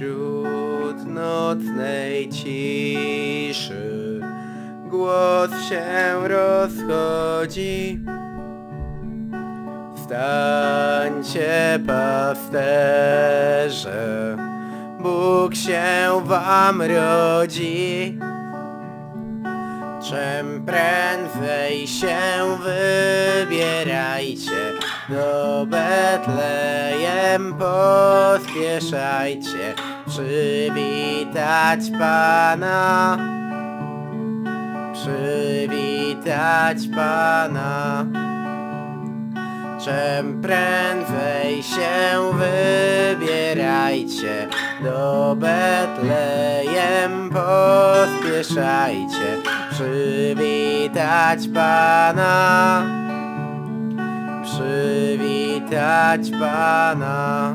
Wśród nocnej ciszy głos się rozchodzi. Stańcie pasterze, Bóg się wam rodzi. Czym prędzej się wybierajcie, do Betlejem pospieszajcie, przywitać Pana, przywitać Pana. Czym prędzej się wybierajcie, do Betlejem pospieszajcie, przywitać Pana, przywitać Pana.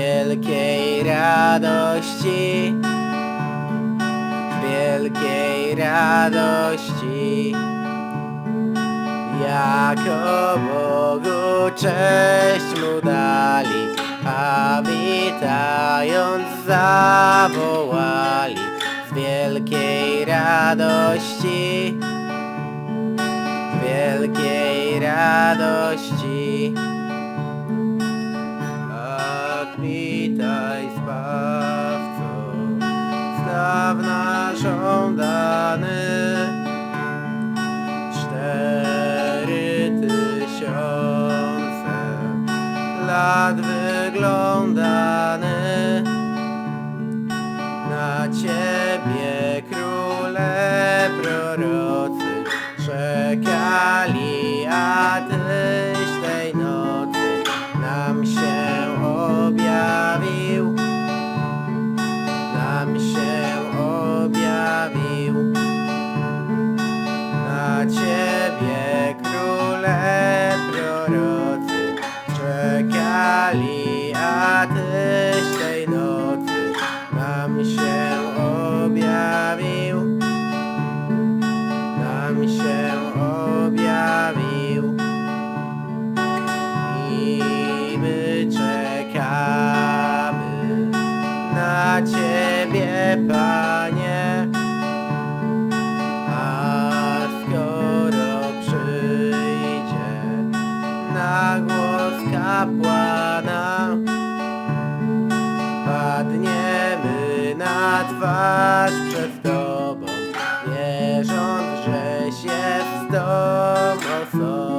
wielkiej radości. Wielkiej radości. Jako Bogu cześć mu dali, a witając zawołali z wielkiej radości, wielkiej radości. Z dawna żądany, cztery tysiące lat wyglądany. Na ciebie króle prorocy czekali, a tyś Panie. A skoro przyjdzie na głos kapłana, padniemy na twarz przed Tobą, wierząc, żeś jest tą osobą.